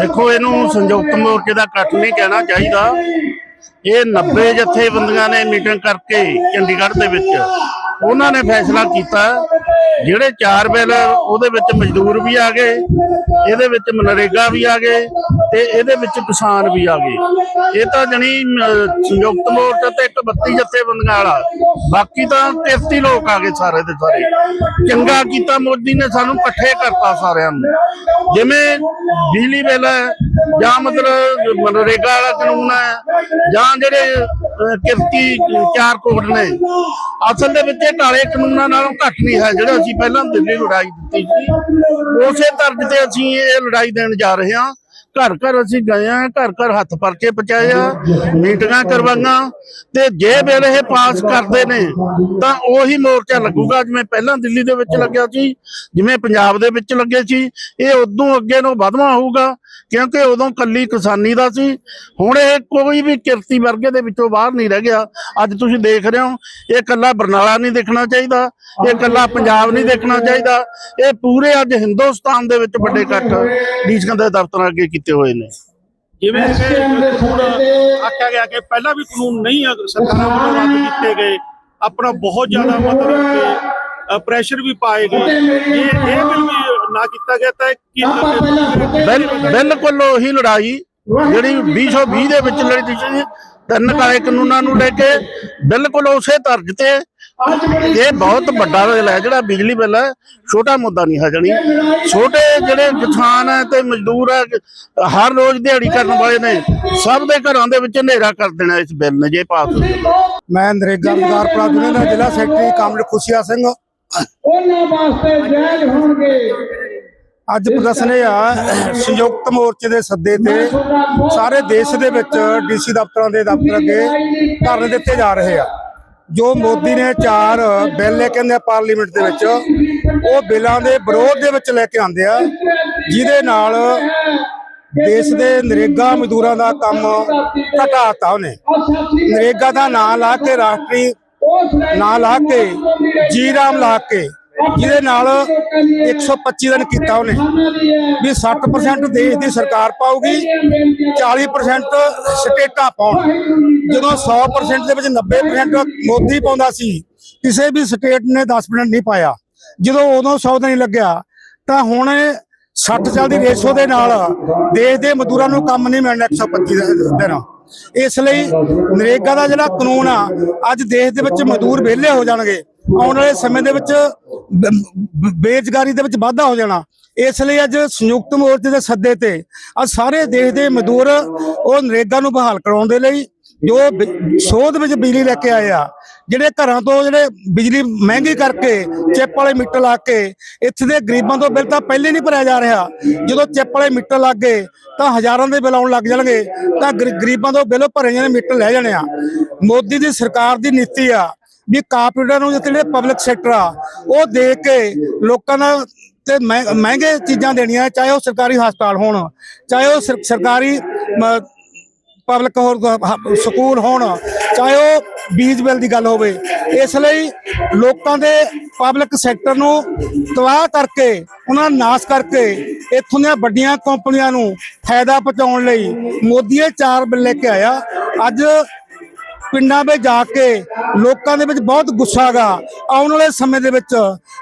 ਦੇਖੋ, ਇਹਨੂੰ ਸੰਯੁਕਤ ਮੋਰਚੇ ਦਾ ਇਕੱਠ ਨਹੀਂ ਕਹਿਣਾ ਚਾਹੀਦਾ। ਇਹ 90 ਜਥੇਬੰਦੀਆਂ ਨੇ ਮੀਟਿੰਗ ਕਰਕੇ ਚੰਡੀਗੜ੍ਹ ਦੇ ਵਿੱਚ। ਉਹਨਾਂ ਨੇ ਫੈਸਲਾ ਕੀਤਾ ਜਿਹੜੇ ਚਾਰ ਬਿੱਲ ਉਹਦੇ ਵਿੱਚ ਮਜ਼ਦੂਰ ਵੀ ਆ ਗਏ, ਇਹਦੇ ਵਿੱਚ ਮਨਰੇਗਾ ਵੀ ਆ ਗਏ ਤੇ ਇਹਦੇ ਵਿੱਚ ਕਿਸਾਨ ਵੀ ਆ ਗਏ। ਇਹ ਤਾਂ ਜਣੀ ਸੰਯੁਕਤ ਮੋਰਚਾ ਤੇ 32 ਜਥੇਬੰਦੀਆਂ ਵਾਲਾ। ਬਾਕੀ ਤਾਂ 33 ਲੋਕ ਆ ਗਏ ਸਾਰੇ ਦੇ ਸਾਰੇ। ਚੰਗਾ ਕੀਤਾ ਮੋਦੀ ਨੇ, ਸਾਨੂੰ ਇਕੱਠੇ ਕਰਤਾ ਸਾਰਿਆਂ ਨੂੰ। ਜਿਵੇਂ ਬਿਜਲੀ ਬਿੱਲ ਹੈ ਜਾਂ ਮਤਲਬ ਮਨਰੇਗਾ ਵਾਲਾ ਕਾਨੂੰਨ ਹੈ ਜਾਂ ਜਿਹੜੇ ਕਿਰਤੀ, ਚਾਰ ਕੋਡ ਨੇ। ਅਸਲ ਦੇ ਵਿੱਚ ਇਹ ਕਾਲੇ ਕਾਨੂੰਨਾਂ ਨਾਲੋਂ ਘੱਟ ਨਹੀਂ ਹੈ, ਜਿਹੜਾ ਅਸੀਂ ਪਹਿਲਾਂ ਦਿੱਲੀ ਲੜਾਈ ਦਿੱਤੀ ਸੀ। ਉਸੇ ਤਰਜ਼ ਤੇ ਅਸੀਂ ਇਹ ਲੜਾਈ ਦੇਣ ਜਾ ਰਹੇ ਹਾਂ। ਘਰ ਘਰ ਅਸੀਂ ਗਏ ਆ, ਘਰ ਘਰ ਹੱਥ ਪਰਚੇ ਪਹੁੰਚਾਇਆ ਮੀਟਿੰਗਾਂ ਕਰਵਾਈਆਂ ਤੇ ਜੇ ਬਿੱਲ ਇਹ ਪਾਸ ਕਰਦੇ ਨੇ, ਤਾਂ ਉਹੀ ਮੋਰਚਾ ਲੱਗੂਗਾ ਜਿਵੇਂ ਪਹਿਲਾਂ ਦਿੱਲੀ ਦੇ ਵਿੱਚ ਲੱਗਿਆ ਸੀ, ਜਿਵੇਂ ਪੰਜਾਬ ਦੇ ਵਿੱਚ ਲੱਗੇ ਸੀ। ਇਹ ਉਦੋਂ ਅੱਗੇ ਨੂੰ ਵਧਵਾ ਹੋਊਗਾ, ਕਿਉਂਕਿ ਉਦੋਂ ਕੱਲੀ ਕਿਸਾਨੀ ਦਾ ਸੀ। ਹੁਣ ਇਹ ਕੋਈ ਵੀ ਕਿਰਤੀ ਵਰਗੇ ਦੇ ਵਿੱਚੋਂ ਬਾਹਰ ਨਹੀਂ ਰਹਿ ਗਿਆ। ਅੱਜ ਤੁਸੀਂ ਦੇਖ ਰਹੇ ਹੋ, ਇਹ ਕੱਲਾ ਬਰਨਾਲਾ ਨਹੀਂ ਦੇਖਣਾ ਚਾਹੀਦਾ, ਇਹ ਕੱਲਾ ਪੰਜਾਬ ਨਹੀਂ ਦੇਖਣਾ ਚਾਹੀਦਾ। ਇਹ ਪੂਰੇ ਅੱਜ ਹਿੰਦੁਸਤਾਨ ਦੇ ਵਿੱਚ ਵੱਡੇ ਇਕੱਠ ਡੀਸਕਾਂ ਦੇ ਦਫ਼ਤਰਾਂ ਅੱਗੇ ਕੀਤੇ ਹੋਏ ਨੇ। ਜਿਵੇਂ ਕਿ ਕਾਨੂੰਨ ਆਖਿਆ ਗਿਆ ਕਿ ਪਹਿਲਾਂ ਵੀ ਕਾਨੂੰਨ ਨਹੀਂ ਸਰਕਾਰਾਂ ਵੱਲੋਂ ਰੱਦ ਕੀਤੇ ਗਏ। ਆਪਣਾ ਬਹੁਤ ਜ਼ਿਆਦਾ ਮਤਲਬ ਕਿ ਪ੍ਰੈਸ਼ਰ ਵੀ ਪਾਏ ਗਏ। ਇਹ ਇਹ ਬਿੱਲ ਵੀ ਨਾ ਕੀਤਾ ਗਿਆ ਤਾਂ ਕੀ ਬਿਲ ਬਿਲਕੁਲ ਉਹੀ ਲੜਾਈ ਜਿਹੜੀ 2020 ਦੇ ਵਿੱਚ ਲੜੀ ਸੀ ਤਿੰਨ ਕਾਲੇ ਕਾਨੂੰਨਾਂ ਨੂੰ ਲੈ ਕੇ ਬਿਲਕੁਲ ਉਸੇ ਤਰਜ਼ ਤੇ ਇਹ ਬਹੁਤ ਵੱਡਾ ਬਿੱਲ ਹੈ ਜਿਹੜਾ ਬਿਜਲੀ ਬਿੱਲ ਹੈ ਛੋਟਾ ਮੁੱਦਾ ਨਹੀਂ ਹੈ ਜਣੀ। ਛੋਟੇ ਜਿਹੜੇ ਕਿਸਾਨ ਹੈ ਤੇ ਮਜ਼ਦੂਰ ਹੈ ਹਰ ਰੋਜ਼ ਦਿਹਾੜੀ ਕਰਨ ਵਾਲੇ ਨੇ ਸਭ ਦੇ ਘਰਾਂ ਦੇ ਵਿੱਚ ਹਨੇਰਾ ਕਰ ਦੇਣਾ ਇਸ ਬਿੱਲ ਨੇ ਜੇ ਪਾਸ ਹੋ ਜਾਵੇ। ਮੈਂ ਨਰੇਗਾ ਰੁਜ਼ਗਾਰ ਯੂਨੀਅਨ ਦਾ ਜ਼ਿਲ੍ਹਾ ਸੈਕਟਰੀ ਕਾਮਰੇਡ ਖੁਸ਼ੀਆ ਸਿੰਘ। ਉਹਨਾਂ ਵਾਸਤੇ ਜਾਇਜ਼ ਹੋਣਗੇ। ਅੱਜ ਪ੍ਰਦਰਸ਼ਨ ਇਹ ਆ ਸੰਯੁਕਤ ਮੋਰਚੇ ਦੇ ਸੱਦੇ ਤੇ ਸਾਰੇ ਦੇਸ਼ ਦੇ ਵਿੱਚ ਡੀਸੀ ਦਫ਼ਤਰਾਂ ਦੇ ਦਫ਼ਤਰ ਅੱਗੇ ਧਰਨੇ ਦਿੱਤੇ ਜਾ ਰਹੇ ਆ। ਜੋ ਮੋਦੀ ਨੇ ਚਾਰ ਬਿੱਲ ਲੈ ਕੇ ਆਂਦੇ ਆ ਪਾਰਲੀਮੈਂਟ ਦੇ ਵਿੱਚ, ਉਹ ਬਿੱਲਾਂ ਦੇ ਵਿਰੋਧ ਦੇ ਵਿੱਚ ਲੈ ਕੇ ਆਂਦੇ ਆ, ਜਿਹਦੇ ਨਾਲ ਦੇਸ਼ ਦੇ ਨਰੇਗਾ ਮਜ਼ਦੂਰਾਂ ਦਾ ਕੰਮ ਘਟਾਤਾ ਉਹਨੇ। ਨਰੇਗਾ ਦਾ ਨਾਂ ਲਾ ਕੇ ਰਾਸ਼ਟਰੀ, ਨਾਂ ਲਾ ਕੇ ਜੀ ਰਾਮ ਲਾ ਕੇ ਜਿਹਦੇ ਨਾਲ 125 ਦਿਨ ਕੀਤਾ ਉਹਨੇ। ਵੀ 60% ਦੇਸ਼ ਦੀ ਸਰਕਾਰ ਪਾਊਗੀ 40% ਸਟੇਟਾਂ ਪਾਉਣ। ਜਦੋਂ 100% ਦੇ ਵਿੱਚ 90% ਮੋਦੀ ਪਾਉਂਦਾ ਸੀ, ਕਿਸੇ ਵੀ ਸਟੇਟ ਨੇ 10% ਨਹੀਂ ਪਾਇਆ। ਜਦੋਂ ਉਦੋਂ 100 ਦਿਨ ਲੱਗਿਆ, ਤਾਂ ਹੁਣ 60 ਸਾਲ ਦੀ ਰੇਸ਼ੋ ਦੇ ਨਾਲ, ਦੇਸ਼ ਦੇ ਮਜ਼ਦੂਰਾਂ ਨੂੰ ਕੰਮ ਨਹੀਂ ਮਿਲਣਾ 125 ਦਿਨ। ਇਸ ਲਈ ਨਰੇਗਾ ਦਾ ਜਿਹੜਾ ਕਾਨੂੰਨ ਆ, ਅੱਜ ਦੇਸ਼ ਦੇ ਵਿੱਚ ਮਜ਼ਦੂਰ ਵਿਹਲੇ ਹੋ ਜਾਣਗੇ। ਆਉਣ ਵਾਲੇ ਸਮੇਂ ਦੇ ਵਿੱਚ ਬੇਰੁਜ਼ਗਾਰੀ ਦੇ ਵਿੱਚ ਵਾਧਾ ਹੋ ਜਾਣਾ। ਇਸ ਲਈ ਅੱਜ ਸੰਯੁਕਤ ਮੋਰਚੇ ਦੇ ਸੱਦੇ ਤੇ ਅੱਜ ਸਾਰੇ ਦੇਸ਼ ਦੇ ਮਜ਼ਦੂਰ ਉਹ ਨਰੇਗਾ ਨੂੰ ਬਹਾਲ ਕਰਾਉਣ ਦੇ ਲਈ ਜੋ ਸੋਧ ਵਿੱਚ ਬਿਜਲੀ ਲੈ ਕੇ ਆਏ ਆ, ਜਿਹੜੇ ਘਰਾਂ ਤੋਂ ਜਿਹੜੇ ਬਿਜਲੀ ਮਹਿੰਗੀ ਕਰਕੇ ਚਿੱਪ ਵਾਲੇ ਮੀਟਰ ਲਾ ਕੇ ਇੱਥੇ ਦੇ ਗਰੀਬਾਂ ਤੋਂ ਬਿੱਲ ਤਾਂ ਪਹਿਲੇ ਨਹੀਂ ਭਰਿਆ ਜਾ ਰਿਹਾ। ਜਦੋਂ ਚਿੱਪ ਵਾਲੇ ਮੀਟਰ ਲੱਗ ਗਏ, ਤਾਂ ਹਜ਼ਾਰਾਂ ਦੇ ਬਿੱਲ ਆਉਣ ਲੱਗ ਜਾਣਗੇ, ਤਾਂ ਗਰੀ- ਗਰੀਬਾਂ ਤੋਂ ਬਿੱਲ ਭਰੇ ਜਾਣੇ ਮੀਟਰ ਲੈ ਜਾਣੇ ਆ। ਮੋਦੀ ਦੀ ਸਰਕਾਰ ਦੀ ਨੀਤੀ ਆ ਵੀ ਕਾਰਪੋਰੇਟਰ ਨੂੰ ਜਿਹੜੇ ਪਬਲਿਕ ਸੈਕਟਰ ਆ, ਉਹ ਦੇ ਕੇ ਲੋਕਾਂ ਦਾ ਤੇ ਮਹਿੰਗੇ ਚੀਜ਼ਾਂ ਦੇਣੀਆਂ, ਚਾਹੇ ਉਹ ਸਰਕਾਰੀ ਹਸਪਤਾਲ ਹੋਣ, ਚਾਹੇ ਉਹ ਸਰਕਾਰੀ ਪਬਲਿਕ ਹੋਰ ਸਕੂਲ ਹੋਣ, ਚਾਹੇ ਉਹ ਬੀਜ ਬਿੱਲ ਦੀ ਗੱਲ ਹੋਵੇ। ਇਸ ਲਈ ਲੋਕਾਂ ਦੇ ਪਬਲਿਕ ਸੈਕਟਰ ਨੂੰ ਤਬਾਹ ਕਰਕੇ, ਉਹਨਾਂ ਦਾ ਨਾਸ਼ ਕਰਕੇ, ਇੱਥੋਂ ਦੀਆਂ ਵੱਡੀਆਂ ਕੰਪਨੀਆਂ ਨੂੰ ਫਾਇਦਾ ਪਹੁੰਚਾਉਣ ਲਈ ਮੋਦੀ ਇਹ ਚਾਰ ਬਿੱਲ ਲੈ ਕੇ ਆਇਆ। ਅੱਜ ਪਿੰਡਾਂ ਵਿੱਚ ਜਾ ਕੇ ਲੋਕਾਂ ਦੇ ਵਿੱਚ ਬਹੁਤ ਗੁੱਸਾ ਗਾ। ਆਉਣ ਵਾਲੇ ਸਮੇਂ ਦੇ ਵਿੱਚ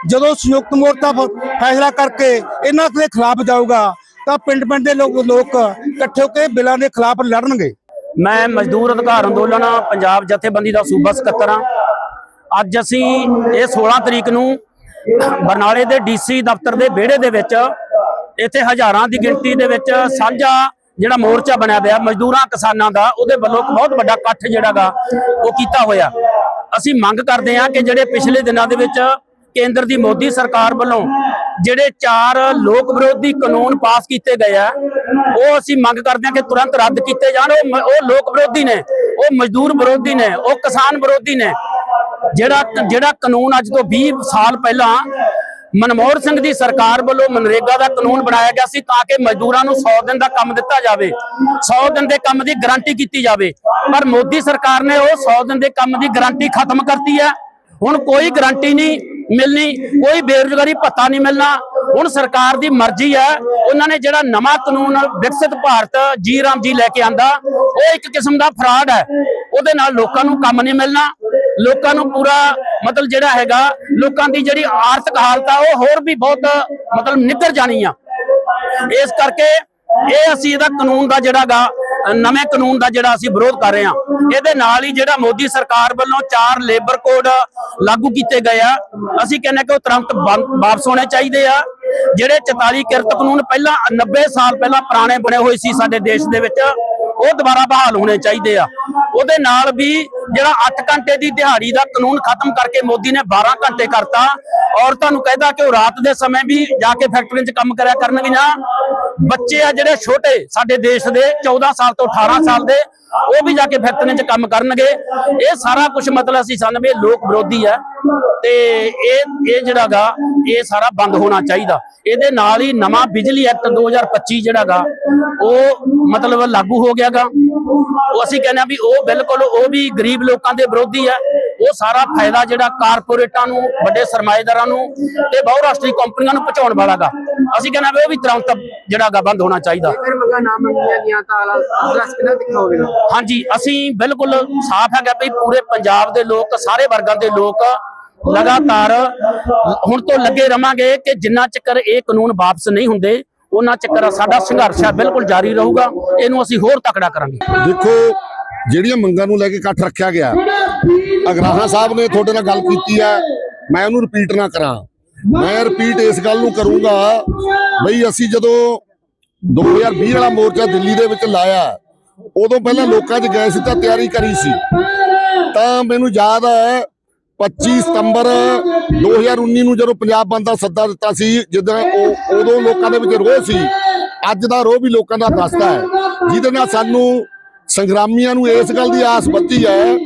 ਜਦੋਂ ਸੰਯੁਕਤ ਮੋਰਚਾ ਫੈਸਲਾ ਕਰਕੇ ਇਹਨਾਂ ਦੇ ਖਿਲਾਫ ਜਾਊਗਾ, ਤਾਂ ਪਿੰਡ ਪਿੰਡ ਦੇ ਲੋਕ ਲੋਕ ਇਕੱਠੇ ਹੋ ਕੇ ਬਿੱਲਾਂ ਦੇ ਖਿਲਾਫ ਲੜਨਗੇ। ਮੈਂ ਮਜ਼ਦੂਰ ਅਧਿਕਾਰ ਅੰਦੋਲਨ, ਪੰਜਾਬ ਜਥੇਬੰਦੀ ਦਾ ਸੂਬਾ ਸਕੱਤਰ ਹਾਂ। ਅੱਜ ਅਸੀਂ ਇਹ 16 ਤਰੀਕ ਨੂੰ ਬਰਨਾਲੇ ਦੇ ਡੀਸੀ ਦਫ਼ਤਰ ਦੇ ਵਿਹੜੇ ਦੇ ਵਿੱਚ ਇੱਥੇ ਹਜ਼ਾਰਾਂ ਦੀ ਗਿਣਤੀ ਦੇ ਵਿੱਚ ਸਾਂਝਾ ਜਿਹੜਾ ਮੋਰਚਾ ਬਣਿਆ ਪਿਆ, ਮਜ਼ਦੂਰਾਂ, ਕਿਸਾਨਾਂ ਦਾ, ਉਹਦੇ ਵੱਲੋਂ ਇੱਕ ਬਹੁਤ ਵੱਡਾ ਇਕੱਠ ਜਿਹੜਾਗਾ ਉਹ ਕੀਤਾ ਹੋਇਆ। ਅਸੀਂ ਮੰਗ ਕਰਦੇ ਹਾਂ ਕਿ ਜਿਹੜੇ ਪਿਛਲੇ ਦਿਨਾਂ ਦੇ ਵਿੱਚ ਕੇਂਦਰ ਦੀ ਮੋਦੀ ਸਰਕਾਰ ਵੱਲੋਂ ਜਿਹੜੇ ਚਾਰ ਲੋਕ ਵਿਰੋਧੀ ਕਾਨੂੰਨ ਪਾਸ ਕੀਤੇ ਗਏ ਆ, ਉਹ ਅਸੀਂ ਮੰਗ ਕਰਦੇ ਹਾਂ ਕਿ ਤੁਰੰਤ ਰੱਦ ਕੀਤੇ ਜਾਣ। ਉਹ ਉਹ ਲੋਕ ਵਿਰੋਧੀ ਨੇ, ਉਹ ਮਜ਼ਦੂਰ ਵਿਰੋਧੀ ਨੇ, ਉਹ ਕਿਸਾਨ ਵਿਰੋਧੀ ਨੇ। ਜਿਹੜਾ ਜਿਹੜਾ ਕਾਨੂੰਨ ਅੱਜ ਤੋਂ 20 ਸਾਲ ਪਹਿਲਾਂ ਮਨਮੋਹਨ ਸਿੰਘ ਦੀ ਸਰਕਾਰ ਵੱਲੋਂ ਮਨਰੇਗਾ ਦਾ ਕਾਨੂੰਨ ਬਣਾਇਆ ਗਿਆ ਸੀ ਤਾਂ ਕਿ ਮਜ਼ਦੂਰਾਂ ਨੂੰ 100 ਦਿਨ ਦਾ ਕੰਮ ਦਿੱਤਾ ਜਾਵੇ 100 ਦਿਨ ਦੇ ਕੰਮ ਦੀ ਗਾਰੰਟੀ ਕੀਤੀ ਜਾਵੇ। ਪਰ ਮੋਦੀ ਸਰਕਾਰ ਨੇ ਉਹ 100 ਦਿਨ ਦੇ ਕੰਮ ਦੀ ਗਾਰੰਟੀ ਖਤਮ ਕਰਤੀ ਹੈ। ਹੁਣ ਕੋਈ ਗਾਰੰਟੀ ਨਹੀਂ ਮਿਲਣੀ, ਕੋਈ ਬੇਰੁਜ਼ਗਾਰੀ ਭੱਤਾ ਨਹੀਂ ਮਿਲਣਾ। ਹੁਣ ਸਰਕਾਰ ਦੀ ਮਰਜ਼ੀ ਹੈ, ਉਹਨਾਂ ਨੇ ਜਿਹੜਾ ਨਵਾਂ ਕਾਨੂੰਨ ਵਿਕਸਿਤ ਭਾਰਤ ਜੀ ਰਾਮ ਜੀ ਲੈ ਕੇ ਆਂਦਾ, ਉਹ ਇੱਕ ਕਿਸਮ ਦਾ ਫਰਾਡ ਹੈ। ਉਹਦੇ ਨਾਲ ਲੋਕਾਂ ਨੂੰ ਕੰਮ ਨਹੀਂ ਮਿਲਣਾ, ਲੋਕਾਂ ਨੂੰ ਪੂਰਾ ਮਤਲਬ ਜਿਹੜਾ ਹੈਗਾ, ਲੋਕਾਂ ਦੀ ਜਿਹੜੀ ਆਰਥਿਕ ਹਾਲਤ ਆ, ਉਹ ਹੋਰ ਵੀ ਬਹੁਤ, ਮਤਲਬ ਨਿੱਘਰ ਜਾਣੀ ਆ। ਇਸ ਕਰਕੇ ਇਹ ਅਸੀਂ ਇਹਦਾ ਕਾਨੂੰਨ ਦਾ ਜਿਹੜਾਗਾ ਨਵੇਂ ਕਾਨੂੰਨ ਦਾ ਜਿਹੜਾ ਅਸੀਂ ਵਿਰੋਧ ਕਰ ਰਹੇ ਹਾਂ ਇਹਦੇ ਨਾਲ ਹੀ ਜਿਹੜਾ ਮੋਦੀ ਸਰਕਾਰ ਵੱਲੋਂ ਚਾਰ ਲੇਬਰ ਕੋਡ ਲਾਗੂ ਕੀਤੇ ਗਏ ਆ। ਅਸੀਂ ਕਹਿੰਦੇ ਕਿ ਉਹ ਤੁਰੰਤ ਵਾਪਸ ਹੋਣੇ ਚਾਹੀਦੇ ਆ। ਜਿਹੜੇ 44 ਕਿਰਤ ਕਾਨੂੰਨ ਪਹਿਲਾਂ 90 ਸਾਲ ਪਹਿਲਾਂ ਪੁਰਾਣੇ ਬਣੇ ਹੋਏ ਸੀ ਸਾਡੇ ਦੇਸ਼ ਦੇ ਵਿੱਚ, ਉਹ ਦੁਬਾਰਾ ਬਹਾਲ ਹੋਣੇ ਚਾਹੀਦੇ ਆ। ਉਹਦੇ ਨਾਲ ਵੀ ਜਿਹੜਾ 8 ਘੰਟੇ ਦੀ ਦਿਹਾੜੀ ਦਾ ਕਾਨੂੰਨ ਖਤਮ ਕਰਕੇ ਮੋਦੀ ਨੇ 12 ਘੰਟੇ ਕਰਤਾ ਔਰਤਾਂ ਨੂੰ ਕਹਿੰਦਾ ਕਿ ਉਹ ਰਾਤ ਦੇ ਸਮੇਂ ਵੀ ਜਾ ਕੇ ਫੈਕਟਰੀਆਂ 'ਚ ਕੰਮ ਕਰਿਆ ਕਰਨਗੀਆਂ। ਬੱਚੇ ਆ ਜਿਹੜੇ ਛੋਟੇ ਸਾਡੇ ਦੇਸ਼ ਦੇ 14 ਸਾਲ ਤੋਂ 18 ਸਾਲ ਦੇ, ਉਹ ਵੀ ਜਾ ਕੇ ਫੈਕਟਰੀਆਂ 'ਚ ਕੰਮ ਕਰਨਗੇ। ਇਹ ਸਾਰਾ ਕੁਝ ਮਤਲਬ ਅਸੀਂ ਸਾਨੂੰ ਵੀ ਲੋਕ ਵਿਰੋਧੀ ਹੈ। ਤੇ ਇਹ ਇਹ ਜਿਹੜਾਗਾ, ਇਹ ਸਾਰਾ ਬੰਦ ਹੋਣਾ ਚਾਹੀਦਾ। ਇਹਦੇ ਨਾਲ ਹੀ ਨਵਾਂ ਬਿਜਲੀ ਐਕਟ 2025 ਜਿਹੜਾਗਾ, ਉਹ ਮਤਲਬ ਲਾਗੂ ਹੋ ਗਿਆਗਾ। ਉਹ ਅਸੀਂ ਕਹਿੰਦੇ ਆ ਵੀ ਉਹ ਬਿਲਕੁਲ ਉਹ ਵੀ ਗਰੀਬ ਲੋਕਾਂ ਦੇ ਵਿਰੋਧੀ ਹੈ। ਉਹ ਸਾਰਾ ਫਾਇਦਾ ਜਿਹੜਾ ਕਾਰਪੋਰੇਟਾਂ ਨੂੰ ਵੱਡੇ ਸਰਮਾਏਦਾਰਾਂ ਨੂੰ ਤੇ ਬਹੁਰਾਸ਼ਟਰੀ ਕੰਪਨੀਆਂ ਨੂੰ ਪਹੁੰਚਾਉਣ ਵਾਲਾਗਾ। ਅਸੀਂ ਕਹਿੰਦੇ ਵੀ ਉਹ ਵੀ ਤੁਰੰਤ ਜਿਹੜਾਗਾ ਬੰਦ ਹੋਣਾ ਚਾਹੀਦਾ। ਫਿਰ ਮੰਗਾ ਨਾ ਮੰਗੀਆਂ ਗਿਆ ਤਾਂ ਅਦਰਸ ਕਿੰਨਾ ਹੋਵੇਗਾ ਹਾਂਜੀ ਅਸੀਂ ਬਿਲਕੁਲ ਸਾਫ਼ ਹੈਗਾ ਵੀ ਪੂਰੇ ਪੰਜਾਬ ਦੇ ਲੋਕ ਸਾਰੇ ਵਰਗਾਂ ਦੇ ਲੋਕ ਲਗਾਤਾਰ ਹੁਣ ਤੋਂ ਲੱਗੇ ਰਵਾਂਗੇ ਕਿ ਜਿੰਨਾ ਚੱਕਰ ਇਹ ਕਾਨੂੰਨ ਵਾਪਸ ਨਹੀਂ ਹੁੰਦੇ ਉਹਨਾਂ ਚੱਕਰ ਸਾਡਾ ਸੰਘਰਸ਼ ਹੈ ਬਿਲਕੁਲ ਜਾਰੀ ਰਹੂਗਾ। ਇਹਨੂੰ ਅਸੀਂ ਹੋਰ ਤਕੜਾ ਕਰਾਂਗੇ। ਦੇਖੋ ਜਿਹੜੀਆਂ ਮੰਗਾਂ ਨੂੰ ਲੈ ਕੇ ਇਕੱਠ ਰੱਖਿਆ ਗਿਆ। ਅਗਰਾਹਾਂ ਸਾਹਿਬ ਨੇ ਤੁਹਾਡੇ ਨਾਲ ਗੱਲ ਕੀਤੀ ਹੈ। ਮੈਂ ਉਹਨੂੰ ਰਿਪੀਟ ਨਾ ਕਰਾਂ। ਮੈਂ ਰਿਪੀਟ ਇਸ ਗੱਲ ਨੂੰ ਕਰੂੰਗਾ ਬਈ ਅਸੀਂ ਜਦੋਂ 2020 ਵਾਲਾ ਮੋਰਚਾ ਦਿੱਲੀ ਦੇ ਵਿੱਚ ਲਾਇਆ, ਉਦੋਂ ਪਹਿਲਾਂ ਲੋਕਾਂ 'ਚ ਗਏ ਸੀ ਤਾਂ ਤਿਆਰੀ ਕਰੀ ਸੀ। ਤਾਂ ਮੈਨੂੰ ਯਾਦ ਹੈ 25 ਸਤੰਬਰ 2019 ਨੂੰ ਜਦੋਂ ਪੰਜਾਬ ਬੰਦ ਦਾ ਸੱਦਾ ਦਿੱਤਾ ਸੀ, ਜਦੋਂ ਉਦੋਂ ਲੋਕਾਂ ਦੇ ਵਿੱਚ ਰੋਹ ਸੀ। ਅੱਜ ਦਾ ਰੋਹ ਵੀ ਲੋਕਾਂ ਦਾ ਦੱਸਦਾ ਹੈ। ਜਿਹਦੇ ਨਾਲ ਸਾਨੂੰ ਸੰਗਰਾਮੀਆਂ ਨੂੰ ਇਸ ਗੱਲ ਦੀ ਆਸ ਬੱਧੀ ਹੈ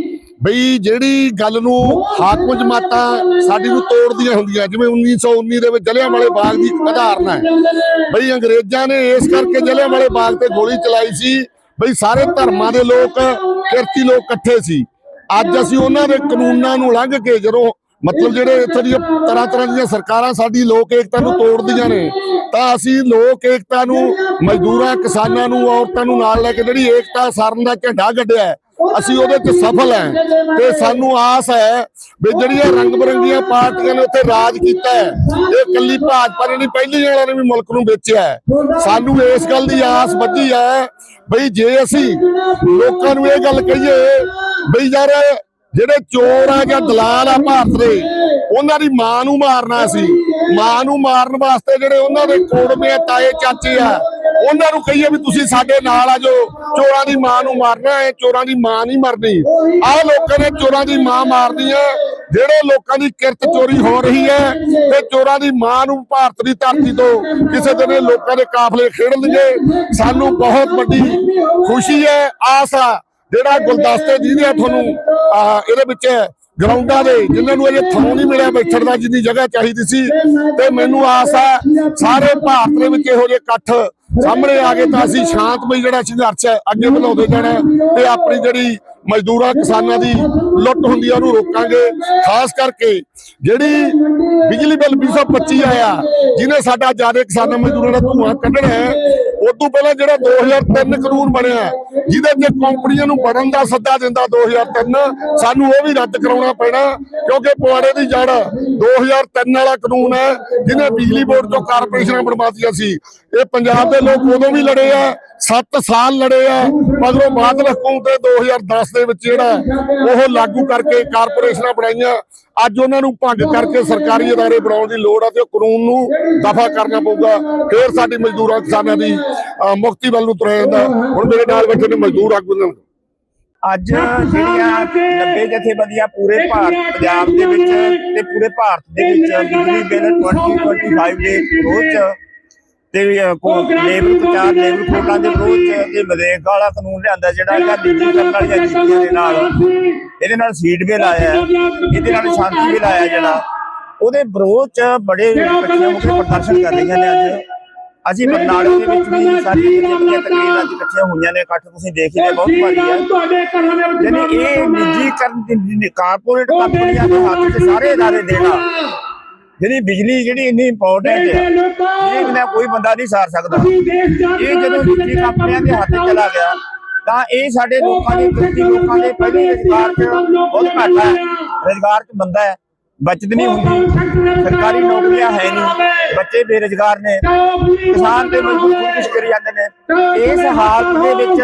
ਬਈ ਜਿਹੜੀ ਗੱਲ ਨੂੰ ਹਾਕਮ ਜਮਾਤਾਂ ਸਾਡੀ ਨੂੰ ਤੋੜਦੀਆਂ ਹੁੰਦੀਆਂ, ਜਿਵੇਂ 1919 ਦੇ ਵਿੱਚ ਜਲਿਆਂਵਾਲੇ ਬਾਗ ਦੀ ਇੱਕ ਹੈ। ਬਈ ਅੰਗਰੇਜ਼ਾਂ ਨੇ ਇਸ ਕਰਕੇ ਜਲਿਆਂਵਾਲੇ ਬਾਗ ਤੇ ਗੋਲੀ ਚਲਾਈ ਸੀ, ਬਈ ਸਾਰੇ ਧਰਮਾਂ ਦੇ ਲੋਕ, ਕਿਰਤੀ ਲੋਕ ਇਕੱਠੇ ਸੀ। ਅੱਜ ਅਸੀਂ ਉਹਨਾਂ ਦੇ ਕਾਨੂੰਨਾਂ ਨੂੰ ਲੰਘ ਕੇ ਜਦੋਂ ਮਤਲਬ ਜਿਹੜੇ ਇੱਥੇ ਦੀਆਂ ਤਰ੍ਹਾਂ ਤਰ੍ਹਾਂ ਦੀਆਂ ਸਰਕਾਰਾਂ ਸਾਡੀ ਲੋਕ ਏਕਤਾ ਨੂੰ ਤੋੜਦੀਆਂ ਨੇ ਤਾਂ ਅਸੀਂ ਲੋਕ ਏਕਤਾ ਨੂੰ, ਮਜ਼ਦੂਰਾਂ, ਕਿਸਾਨਾਂ ਨੂੰ, ਔਰਤਾਂ ਨੂੰ ਨਾਲ ਲੈ ਕੇ ਜਿਹੜੀ ਏਕਤਾ ਸਾਰਨ ਦਾ ਝੰਡਾ ਗੱਡਿਆ ਅਸੀਂ ਉਹਦੇ 'ਚ ਸਫਲ ਹੈ ਤੇ ਸਾਨੂੰ ਆਸ ਹੈ ਵੀ ਜਿਹੜੀਆਂ ਰੰਗ ਬਰੰਗੀਆਂ ਪਾਰਟੀਆਂ ਨੇ ਉੱਥੇ ਰਾਜ ਕੀਤਾ ਹੈ, ਇਹ ਕੱਲੀ ਭਾਜਪਾ ਨੇ ਨਹੀਂ, ਪਹਿਲੀ ਵਾਲਿਆਂ ਨੇ ਵੀ ਮੁਲਕ ਨੂੰ ਵੇਚਿਆ ਹੈ। ਸਾਨੂੰ ਇਸ ਗੱਲ ਦੀ ਆਸ ਬੱਝੀ ਹੈ ਬਈ ਜੇ ਅਸੀਂ ਲੋਕਾਂ ਨੂੰ ਇਹ ਗੱਲ ਕਹੀਏ ਬਈ ਯਾਰ ਜਿਹੜੇ ਚੋਰ ਆ ਜਾਂ ਦਲਾਲ ਆ ਭਾਰਤ ਦੇ, ਉਹਨਾਂ ਦੀ ਮਾਂ ਨੂੰ ਮਾਰਨਾ ਸੀ ਮਾਂ ਨੂੰ ਮਾਰਨ ਵਾਸਤੇ ਜਿਹੜੇ ਉਹਨਾਂ ਦੇ ਕੋੜਮੇ ਤਾਏ, ਚਾਚੇ ਆ, ਉਹਨਾਂ ਨੂੰ ਕਹੀਏ ਵੀ ਤੁਸੀਂ ਸਾਡੇ ਨਾਲ ਆ ਜੋ। ਚੋਰਾਂ ਦੀ ਮਾਂ ਨੂੰ ਮਾਰਨਾ ਹੈ, ਚੋਰਾਂ ਦੀ ਮਾਂ ਨਹੀਂ ਮਰਨੀ। ਆਹ ਲੋਕਾਂ ਨੇ ਚੋਰਾਂ ਦੀ ਮਾਂ ਮਾਰਨੀ ਹੈ, ਜਿਹੜੇ ਲੋਕਾਂ ਦੀ ਕਿਰਤ ਚੋਰੀ ਹੋ ਰਹੀ ਹੈ, ਤੇ ਚੋਰਾਂ ਦੀ ਮਾਂ ਨੂੰ ਭਾਰਤ ਦੀ ਧਰਤੀ ਤੋਂ ਕਿਸੇ ਦਿਨ ਲੋਕਾਂ ਦੇ ਕਾਫਲੇ ਖੇਡਣਗੇ ਸਾਨੂੰ ਬਹੁਤ ਵੱਡੀ ਖੁਸ਼ੀ ਹੈ, ਆਸ ਆ, ਜਿਹੜਾ ਗੁਲਦਸਤੇ ਜਿਹਦੇ ਤੁਹਾਨੂੰ ਇਹਦੇ ਵਿੱਚ ਗਰਾਊਂਡਾਂ ਦੇ ਜਿਨ੍ਹਾਂ ਨੂੰ ਅਜੇ ਥਾਂ ਨਹੀਂ ਮਿਲਿਆ ਬੈਠਣ ਦਾ, ਜਿੰਨੀ ਜਗ੍ਹਾ ਚਾਹੀਦੀ ਸੀ। ਤੇ ਮੈਨੂੰ ਆਸ ਹੈ ਸਾਰੇ ਭਾਰਤ ਦੇ ਵਿੱਚ ਇਹੋ ਜਿਹੇ ਇਕੱਠ ਸਾਹਮਣੇ ਆ ਗਏ ਤਾਂ ਅਸੀਂ ਸ਼ਾਂਤਮਈ ਜਿਹੜਾ ਸੰਘਰਸ਼ ਹੈ, ਅੱਗੇ ਵਧਾਉਂਦੇ ਜਾਣਾ ਤੇ ਆਪਣੀ ਜਿਹੜੀ ਮਜ਼ਦੂਰਾਂ ਕਿਸਾਨਾਂ ਦੀ ਲੁੱਟ ਹੁੰਦੀ ਆ ਉਹਨੂੰ ਰੋਕਾਂਗੇ। ਖਾਸ ਕਰਕੇ ਜਿਹੜੀ ਬਿਜਲੀ ਬਿੱਲ 225 ਆਇਆ ਜਿਹਨੇ ਸਾਡਾ ਜ਼ਿਆਦਾ ਕਿਸਾਨਾਂ ਮਜ਼ਦੂਰਾਂ ਦਾ ਧੂਆਂ ਕੱਢਣਾ ਹੈ ਉਸ ਤੋਂ ਪਹਿਲਾਂ ਜਿਹੜਾ 2003 ਕਾਨੂੰਨ ਬਣਿਆ ਜਿਹਦੇ ਤੇ ਕੰਪਨੀਆਂ ਨੂੰ ਬਣਨ ਦਾ ਸੱਦਾ ਦਿੰਦਾ 2003 ਸਾਨੂੰ ਉਹ ਵੀ ਰੱਦ ਕਰਾਉਣਾ ਪੈਣਾ ਕਿਉਂਕਿ ਪਵਾੜੇ ਦੀ ਜੜ 2003 ਵਾਲਾ ਕਾਨੂੰਨ ਹੈ ਜਿਹਨੇ ਬਿਜਲੀ ਬੋਰਡ ਤੋਂ ਕਾਰਪੋਰੇਸ਼ਨਾਂ ਬਣਵਾਤੀਆਂ ਸੀ। ਇਹ ਪੰਜਾਬ ਦੇ ਲੋਕ ਉਦੋਂ ਵੀ ਲੜੇ ਆ 7 ਸਾਲ ਲੜੇ ਆ ਮਗਰੋਂ ਬਾਦਲ ਹਕੂਮਤ ਦੇ 2010 ਦੇ ਵਿੱਚ ਜਿਹੜਾ ਉਹ ਲਾਗੂ ਕਰਕੇ ਕਾਰਪੋਰੇਸ਼ਨਾਂ ਬਣਾਈਆਂ ਅੱਜ ਉਹਨਾਂ ਨੂੰ ਭੰਗ ਕਰਕੇ ਸਰਕਾਰੀ ادارے ਬਣਾਉਣ ਦੀ ਲੋੜ ਆ ਤੇ ਉਹ ਕਾਨੂੰਨ ਨੂੰ ਦਫਾ ਕਰਨਾ ਪਊਗਾ ਫੇਰ ਸਾਡੀ ਮਜ਼ਦੂਰਾਂ ਕਿਸਾਨਾਂ ਦੀ ਅਹ, ਮੁਕਤੀ ਵੱਲ ਨੂੰ ਤੁਰਿਆ ਜਾਂਦਾ ਹੁਣ ਮੇਰੇ ਨਾਲ ਬੈਠੇ ਨੇ ਮਜ਼ਦੂਰ ਆਗੂ ਨੇ ਅੱਜ ਜਿਹੜੀਆਂ 90 ਜਥੇਬੰਦੀਆਂ ਪੂਰੇ ਭਾਰਤ ਪੰਜਾਬ ਦੇ ਵਿੱਚ ਤੇ ਪੂਰੇ ਭਾਰਤ ਦੇ ਵਿੱਚ ਬਿਜਲੀ ਬਿੱਲ 2025 ਦੇ ਵਿਰੋਧ ਚ ਤੇ ਲੇਬਰ ਕੋਟਾ ਲੇਬਰ ਕੋਟਾ ਦੇ ਵਿਰੋਧ ਤੇ ਵਿਦੇਸ਼ ਵਾਲਾ ਕਾਨੂੰਨ ਲਿਆਂਦਾ ਜਿਹੜਾ ਕਿ ਦਿੱਲੀ ਕਰਨ ਵਾਲੀਆਂ ਜੀਪੀਆਂ ਦੇ ਨਾਲ। ਇਹਦੇ ਨਾਲ ਸੀਟ ਬਿਲ ਆਇਆ ਇਹਦੇ ਨਾਲ ਸ਼ਾਂਤੀ ਬਿਲ ਆਇਆ ਜਿਹੜਾ। ਉਹਦੇ ਵਿਰੋਧ ਚ ਬੜੇ ਇਕੱਠੇ ਹੋ ਪ੍ਰਦਰਸ਼ਨ ਕਰ ਰਹੀਆਂ ਨੇ ਅੱਜ। ਅਸੀਂ ਬਰਨਾਲੇ ਦੇ ਵਿੱਚ ਵੀ ਸਾਰੀਆਂ ਜਿਹੜੀਆਂ ਤਕਰੀਰਾਂ ਇਕੱਠੀਆਂ ਹੋਈਆਂ ਨੇ ਇਕੱਠ ਤੁਸੀਂ ਦੇਖ ਲਿਆ ਬਹੁਤ ਭਾਰੀ ਹੈ। ਤੁਹਾਡੇ ਘਰਾਂ ਦੇ ਵਿੱਚ ਇਹ ਨਿੱਜੀਕਰਨ ਕਾਰਪੋਰੇਟ ਕੰਪਨੀਆਂ ਦੇ ਸਾਰੇ ਇਦਾਰੇ ਦੇਣਾ। ਜਿਹੜੀ ਬਿਜਲੀ ਜਿਹੜੀ ਇੰਨੀ ਇੰਪੋਰਟੈਂਟ ਹੈ ਇਹ ਬਿਨਾਂ ਕੋਈ ਬੰਦਾ ਨਹੀਂ ਸਾਰ ਸਕਦਾ ਇਹ ਜਦੋਂ ਨਿੱਜੀ ਕੰਪਨੀਆਂ ਦੇ ਹੱਥ ਚਲਾ ਗਿਆ ਤਾਂ ਇਹ ਸਾਡੇ ਲੋਕਾਂ ਦੇ ਕਿਰਤੀ ਲੋਕਾਂ ਦੇ ਪਹਿਲੇ ਰੁਜ਼ਗਾਰ 'ਚ ਬਹੁਤ ਘੱਟ ਹੈ ਰੁਜ਼ਗਾਰ 'ਚ ਬੰਦਾ ਹੈ ਬਚਤ ਨਹੀਂ ਹੁੰਦੀ ਸਰਕਾਰੀ ਨੌਕਰੀਆਂ ਹੈ ਨਹੀਂ ਬੱਚੇ ਬੇਰੁਜ਼ਗਾਰ ਨੇ ਕਿਸਾਨ ਤੇ ਮਜ਼ਦੂਰ ਖੁਦਕੁਸ਼ ਕਰੀ ਜਾਂਦੇ ਨੇ ਇਸ ਹਾਲਤ ਦੇ ਵਿੱਚ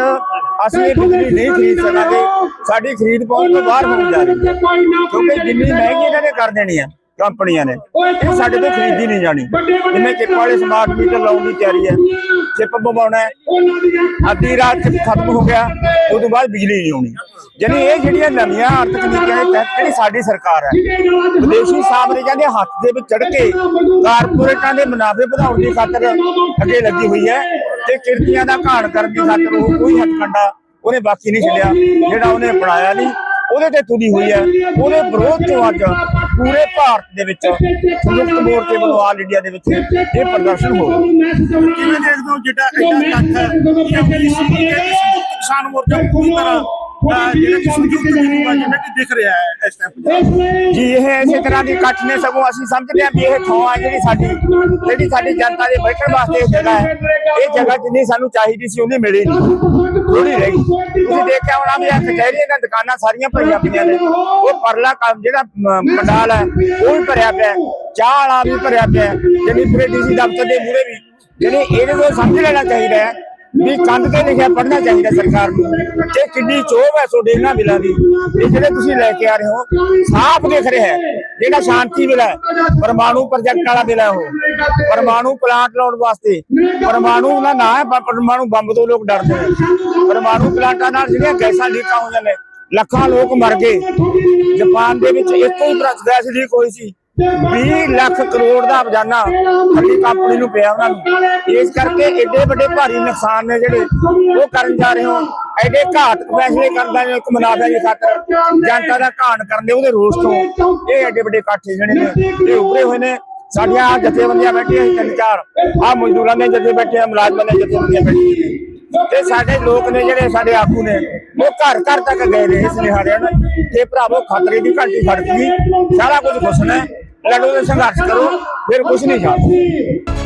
ਅਸੀਂ ਇਹ ਬਿਜਲੀ ਨਹੀਂ ਖਰੀਦ ਸਕਾਂਗੇ ਸਾਡੀ ਖਰੀਦ ਪਹੁੰਚ ਤੋਂ ਬਾਹਰ ਹੋਣ ਜਾ ਰਹੀ ਹੈ ਕਿਉਂਕਿ ਜਿੰਨੀ ਮਹਿੰਗੀ ਇਹਨਾਂ ਨੇ ਕਰ ਦੇਣੀ ਹੈ ਕੰਪਨੀਆਂ ਨੇ। ਇਹ ਸਾਡੇ ਤੋਂ ਖਰੀਦੀ ਨਹੀਂ ਜਾਣੀ। ਜਿਵੇਂ ਚਿੱਪ ਵਾਲੇ ਸਮਾਰਟ ਮੀਟਰ ਲਾਉਣ ਦੀ ਤਿਆਰੀ ਹੈ। ਚਿੱਪ ਬਵਾਉਣਾ ਹੈ। ਅੱਧੀ ਰਾਤ ਚ ਖਤਮ ਹੋ ਗਿਆ। ਉਸ ਤੋਂ ਬਾਅਦ ਬਿਜਲੀ ਨਹੀਂ ਆਉਣੀ। ਯਾਨੀ ਇਹ ਜਿਹੜੀਆਂ ਨਵੀਆਂ ਆਰਥਿਕ ਨੀਤੀਆਂ ਦੇ ਤਹਿਤ ਜਿਹੜੀ ਸਾਡੀ ਸਰਕਾਰ ਹੈ ਵਿਦੇਸ਼ੀ ਸਾਮਰਾਜਾਂ ਦੇ ਹੱਥ ਦੇ ਵਿੱਚ ਚੜ ਕੇ ਕਾਰਪੋਰੇਟਾਂ ਦੇ ਮੁਨਾਫੇ ਵਧਾਉਣ ਦੀ ਖਾਤਰ ਅੱਗੇ ਲੱਗੀ ਹੋਈ ਹੈ ਤੇ ਕਿਰਤੀਆਂ ਦਾ ਘਾਣ ਕਰਨ ਦੀ ਖਾਤਰ ਉਹ ਕੋਈ ਹੱਥਕੰਡਾ ਉਹਨੇ ਬਾਕੀ ਨਹੀਂ ਛੱਡਿਆ। ਜਿਹੜਾ ਉਹਨੇ ਅਪਣਾਇਆ ਨਹੀਂ ਉਹਦੇ ਤੇ ਤੁਲੀ ਹੋਈ ਹੈ। ਉਹਦੇ ਵਿਰੋਧ ਤੋਂ ਅੱਜ ਪੂਰੇ ਭਾਰਤ ਦੇ ਵਿੱਚ ਸੰਯੁਕਤ ਮੋਰਚੇ ਵੱਲੋਂ ਆਲ ਇੰਡੀਆ ਦੇ ਵਿੱਚ ਇਹ ਪ੍ਰਦਰਸ਼ਨ ਹੋ ਰਿਹਾ ਕਿਵੇਂ ਦੇਖਦੇ ਹੋ ਜਿਹੜਾ ਐਡਾ ਇਕੱਠ ਹੈ ਕਿ ਕਿਸਾਨ ਮੋਰਚਾ ਪੂਰੀ ਤਰ੍ਹਾਂ ਅਹ, ਜਿਹੜਾ ਕਿ ਸੰਯੁਕਤ ਜੁੜੂਗਾ ਜਿਵੇਂ ਕਿ ਦਿਖ ਰਿਹਾ ਹੈ ਇਸ ਟਾਈਮ ਪੰਜਾਬ ਜੀ ਇਹ ਇਸੇ ਤਰ੍ਹਾਂ ਦੀ ਇਕੱਠ ਨੇ ਸਗੋਂ ਅਸੀਂ ਸਮਝਦੇ ਹਾਂ ਵੀ ਇਹ ਥਾਂ ਹੈ ਜਿਹੜੀ ਸਾਡੀ ਜਿਹੜੀ ਸਾਡੀ ਜਨਤਾ ਦੇ ਬੈਠਣ ਵਾਸਤੇ ਇਹ ਜਗ੍ਹਾ ਹੈ। ਇਹ ਜਗ੍ਹਾ ਜਿੰਨੀ ਸਾਨੂੰ ਚਾਹੀਦੀ ਸੀ ਉਹਨੇ ਮਿਲੀ ਨਹੀਂ। ਥੋੜੀ ਰਹਿ। ਗਈ ਤੁਸੀਂ ਦੇਖਿਆ ਹੋਣਾ ਵੀ ਇਹ ਕਚਹਿਰੀਆਂ ਦੀਆਂ ਦੁਕਾਨਾਂ ਸਾਰੀਆਂ ਭਰੀਆਂ ਪਈਆਂ ਨੇ। ਉਹ ਪਰਲਾ ਕੰਮ ਜਿਹੜਾ ਪੰਡਾਲ ਹੈ ਉਹ ਵੀ ਭਰਿਆ ਪਿਆ। ਚਾਹ ਵਾਲਾ ਵੀ ਭਰਿਆ ਪਿਆ। ਜਿਹੜੀ ਪੂਰੇ ਡੀਸੀ ਦਫ਼ਤਰ ਦੇ ਮੂਹਰੇ ਵੀ ਜਿਹੜੇ ਇਹਦੇ ਤੋਂ ਸਮਝ ਲੈਣਾ ਚਾਹੀਦਾ ਹੈ ਵੀ ਕੰਧ ਤੇ ਲਿਖਿਆ ਪੜਨਾ ਚਾਹੀਦਾ ਸਰਕਾਰ ਨੂੰ। ਕਿ ਕਿੰਨੀ ਚੋਭ ਹੈ ਤੁਹਾਡੇ ਇਹਨਾਂ ਬਿੱਲਾਂ ਦੀ ਇਹ ਜਿਹੜੇ ਤੁਸੀਂ ਲੈ ਕੇ ਆ ਰਹੇ ਹੋ, ਸਾਫ਼ ਦਿਖ ਰਿਹਾ ਹੈ। ਜਿਹੜਾ ਸ਼ਾਂਤੀ ਬਿੱਲ ਹੈ, ਪਰਮਾਣੂ ਪ੍ਰੋਜੈਕਟ ਵਾਲਾ ਬਿੱਲ ਹੈ ਉਹ। ਪਰਮਾਣੂ ਪਲਾਂਟ ਲਾਉਣ ਵਾਸਤੇ, ਪਰਮਾਣੂ ਦਾ ਨਾਂ ਹੈ ਪਰਮਾਣੂ ਬੰਬ ਤੋਂ ਲੋਕ ਡਰਦੇ ਨੇ। ਪਰਮਾਣੂ ਪਲਾਂਟਾਂ ਨਾਲ ਜਿਹੜੀਆਂ ਗੈਸਾਂ ਲੀਕਾਂ ਹੋਈਆਂ ਨੇ, ਲੱਖਾਂ ਲੋਕ ਮਰ ਗਏ। ਜਾਪਾਨ ਦੇ ਵਿੱਚ ਇੱਕੋ ਹੀ ਗੈਸ ਲੀਕ ਹੋਈ ਸੀ। 20 ਲੱਖ ਕਰੋੜ ਦਾ ਖਜ਼ਾਨਾ ਸਾਡੀ ਕੰਪਨੀ ਨੂੰ ਪਿਆ ਉਹਨਾਂ ਨੂੰ। ਇਸ ਕਰਕੇ ਏਡੇ ਵੱਡੇ ਭਾਰੀ ਨੁਕਸਾਨ ਨੇ ਜਿਹੜੇ ਉਹ ਕਰਨ ਜਾ ਰਹੇ ਹੋ। ਐਡੇ ਘਾਤਕ ਫੈਸਲੇ ਕਰਦਾ ਨੇ ਇੱਕ ਮੁਨਾਫੇ ਦੀ ਖਾਤਰ ਜਨਤਾ ਦਾ ਘਾਣ ਕਰਨ ਦੇ ਉਹਦੇ ਰੋਸ ਤੋਂ। ਇਹ ਐਡੇ ਵੱਡੇ ਇਕੱਠ ਜਿਹੜੇ ਨੇ ਇਹ ਉੱਭਰੇ ਹੋਏ ਨੇ। ਸਾਡੀਆਂ ਜਥੇਬੰਦੀਆਂ ਬੈਠੀਆਂ ਸੀ ਤਿੰਨ ਚਾਰ। ਆ ਮਜ਼ਦੂਰਾਂ ਦੇ ਜਥੇ ਬੈਠੇ ਆ ਮੁਲਾਜ਼ਮਾਂ ਦੇ ਜਥੇਬੰਦੀਆਂ ਬੈਠੀਆਂ ਨੇ। ਤੇ ਸਾਡੇ ਲੋਕ ਨੇ ਜਿਹੜੇ ਸਾਡੇ ਆਗੂ ਨੇ ਉਹ ਘਰ ਘਰ ਤੱਕ ਗਏ ਨੇ ਇਸ ਨਿਹਾਰਿਆਂ ਨੂੰ ਤੇ ਭਰਾਵੋ ਖਤਰੇ ਦੀ ਘੰਟੀ ਖੜਕ ਗਈ। ਸਾਰਾ ਕੁਝ ਖੁਸ਼ਨਾ ਹੈ ਲੜੋ ਤੇ ਸੰਘਰਸ਼ ਕਰੋ ਫਿਰ ਕੁਝ ਨਹੀਂ ਜਾਣਾ